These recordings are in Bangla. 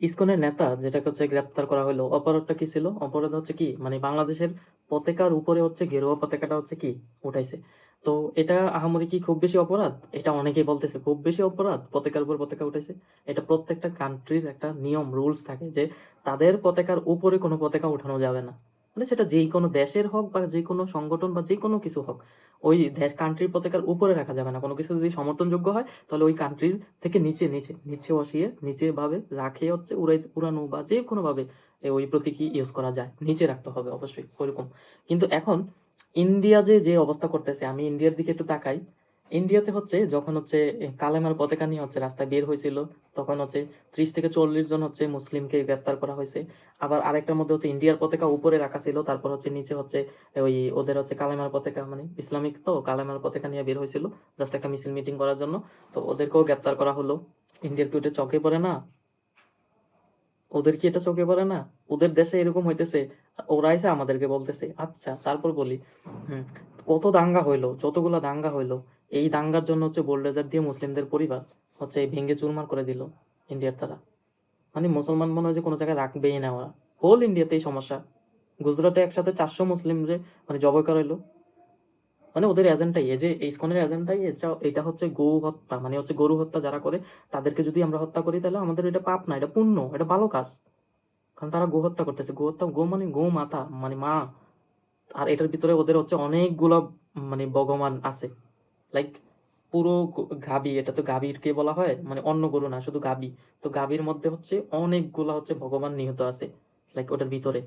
ইসকনের নেতা, যেটাকে হচ্ছে গ্রেপ্তার করা হলো, অপরাধটা কি ছিল? অপরাধ হচ্ছে কি? মানে বাংলাদেশের পতাকার উপরে হচ্ছে গেরুয়া পতাকাটা হচ্ছে কি? উঠাইছে। তো এটা আহামরি কি খুব বেশি অপরাধ? এটা অনেকেই বলতেছে, খুব বেশি অপরাধ, পতাকার উপর পতাকা উঠাইছে। এটা প্রত্যেকটা কান্ট্রির একটা নিয়ম রুলস থাকে যে তাদের পতাকার উপরে কোনো পতাকা উঠানো যাবে না। মানে সেটা যেই কোনো দেশের হোক বা যে কোনো সংগঠন বা যে কোনো কিছু হোক, ওই দেশ কান্ট্রির পতাকার উপরে রাখা যাবে না। কোনো কিছু যদি সমর্থনযোগ্য হয়, তাহলে ওই কান্ট্রির থেকে নিচে নিচে নিচে বসিয়ে, নিচে ভাবে রাখে হচ্ছে, উড়াই, উড়ানো বা যে কোনো ভাবে ওই প্রতীকী ইউজ করা যায়। নিচে রাখতে হবে অবশ্যই, ওইরকম। কিন্তু এখন ইন্ডিয়া যে যে অবস্থা করতেছে, আমি ইন্ডিয়ার দিকে একটু তাকাই ইন্ডিয়াতে হচ্ছে যখন হচ্ছে কালেমার পতাকা নিয়ে হচ্ছে রাস্তায় বের হয়েছিল, তখন হচ্ছে ত্রিশ থেকে চল্লিশ জন হচ্ছে মুসলিমকে গ্রেপ্তার করা হয়েছে। আবার আরেকটার মধ্যে হচ্ছে ইন্ডিয়ার পতাকা উপরে রাখা ছিল, তারপর হচ্ছে নিচে হচ্ছে ওই ওদের হচ্ছে কালেমার পতাকা মানে ইসলামিক তো কালেমার পতাকা নিয়ে বের হয়েছিল জাস্ট একটা মিছিল মিটিং করার জন্য। তো ওদেরকেও গ্রেপ্তার করা হলো। ইন্ডিয়ার কি ওটা চোখে পড়ে না? ওদের কি এটা চোখে পড়ে না? ওদের দেশে এরকম হইতেছে, ওরা এসে আমাদেরকে বলতেছে আচ্ছা তারপর বলি কত দাঙ্গা হইল, যতগুলা দাঙ্গা হইল এই দাঙ্গার জন্য হচ্ছে বোল্ডেজার দিয়ে মুসলিমদের পরিবার হচ্ছে এই ভেঙ্গে চুরমার করে দিল ইন্ডিয়ার তারা। মানে মুসলমান মনে হয় যে কোনো জায়গায় রাখবেই না ওরা। হোল ইন্ডিয়াতেই সমস্যা। গুজরাটে একসাথে চারশো মুসলিমরে মানে জবাই করা হইল মানে ওদের এজেন্টাই এই যে ইসকনের এজেন্টাই এটা হচ্ছে গো হত্যা। মানে হচ্ছে গরু হত্যা যারা করে, তাদেরকে যদি আমরা হত্যা করি তাহলে আমাদের এটা পাপ না, এটা পুণ্য, এটা ভালো কাজ। কারণ তারা গো হত্যা করতেছে। গো হত্যা, গো মানে গো মাতা মানে মা। আর এটার ভিতরে ওদের হচ্ছে অনেকগুলো মানে ভগবান আছে। লাইক পুরো গ- গাভী এটা তো গাভীরকে বলা হয় মানে অন্য গরু না, শুধু গাভী তো গাভীর মধ্যে হচ্ছে অনেকগুলা হচ্ছে ভগবান নিহত আছে লাইক ওটার ভিতরে।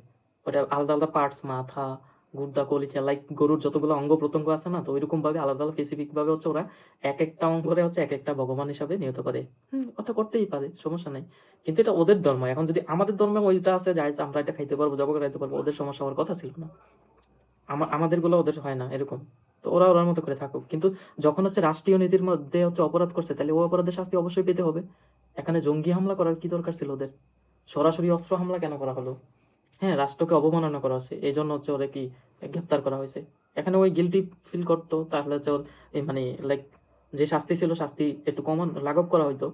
ওটা আলাদা আলাদা পার্টস মাথা, গুর্দা, কলিজা লাইক গরুর যতগুলো অঙ্গ প্রত্যঙ্গ আছে না, তো ওইরকম ভাবে আলাদা আলাদা স্পেসিফিক ভাবে হচ্ছে ওরা এক একটা অঙ্গরে হচ্ছে এক একটা ভগবান হিসাবে নিহত করে। হুম, ওটা করতেই পারে, সমস্যা নাই। কিন্তু এটা ওদের ধর্ম, এখন যদি আমাদের ধর্মে ওইটা আছে যাই আমরা এটা খাইতে পারব জব খাইতে পারব, ওদের সমস্যা হওয়ার কথা ছিল না। আমাদেরগুলো ওদের হয় না, এরকম। তো ওরা ওরার মতো করে থাকুক। কিন্তু যখন হচ্ছে রাষ্ট্রীয় নীতির মধ্যে হচ্ছে অপরাধ করছে, তাহলে ও অপরাধের শাস্তি অবশ্যই পেতে হবে। এখানে জঙ্গি হামলা করার কি দরকার ছিল ওদের? সরাসরি অস্ত্র হামলা কেন করা হলো? হ্যাঁ রাষ্ট্রকে অবমাননা করা হচ্ছে এই জন্য হচ্ছে ওরা কি গ্রেপ্তার করা হয়েছে। এখানে ওই গিলটি ফিল করতো, তাহলে হচ্ছে ওর মানে লাইক যে শাস্তি ছিল, শাস্তি একটু কমান, লাঘব করা হয়তো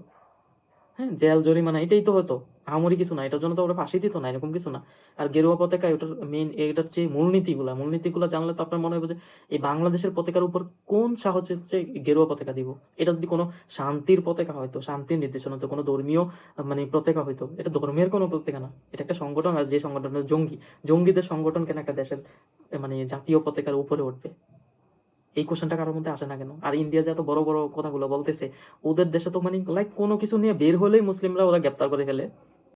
হ্যাঁ জেল, জরিমানা, এটাই তো হতো। আহামরি কিছু না, এটার জন্য তো ওরা ফাঁসি দিত না, এরকম কিছু না। আর গেরুয়া পতাকা ওটার মেইন এটার হচ্ছে মূলনীতিগুলা। মূলনীতিগুলা জানলে তো আপনার মনে হবে যে এই বাংলাদেশের পতাকার উপর কোন সাহস হচ্ছে গেরুয়া পতাকা দিব? এটা যদি কোনো শান্তির পতাকা হয়তো শান্তির নির্দেশনা হতো, কোনো ধর্মীয় মানে পতাকা হয়তো এটা ধর্মের কোনো পতাকা না। এটা একটা সংগঠন, আর যে সংগঠনের জঙ্গি, জঙ্গিদের সংগঠন কেন একটা দেশের মানে জাতীয় পতাকার উপরে উঠবে? এই কোশ্চেনটা কারোর মধ্যে আসে না কেন? আর ইন্ডিয়া যে এত বড় বড় কথাগুলো বলতেছে, ওদের দেশে তো মানে লাইক কোনো কিছু নিয়ে বের হলেই মুসলিমরা ওরা গ্রেপ্তার করে ফেলে।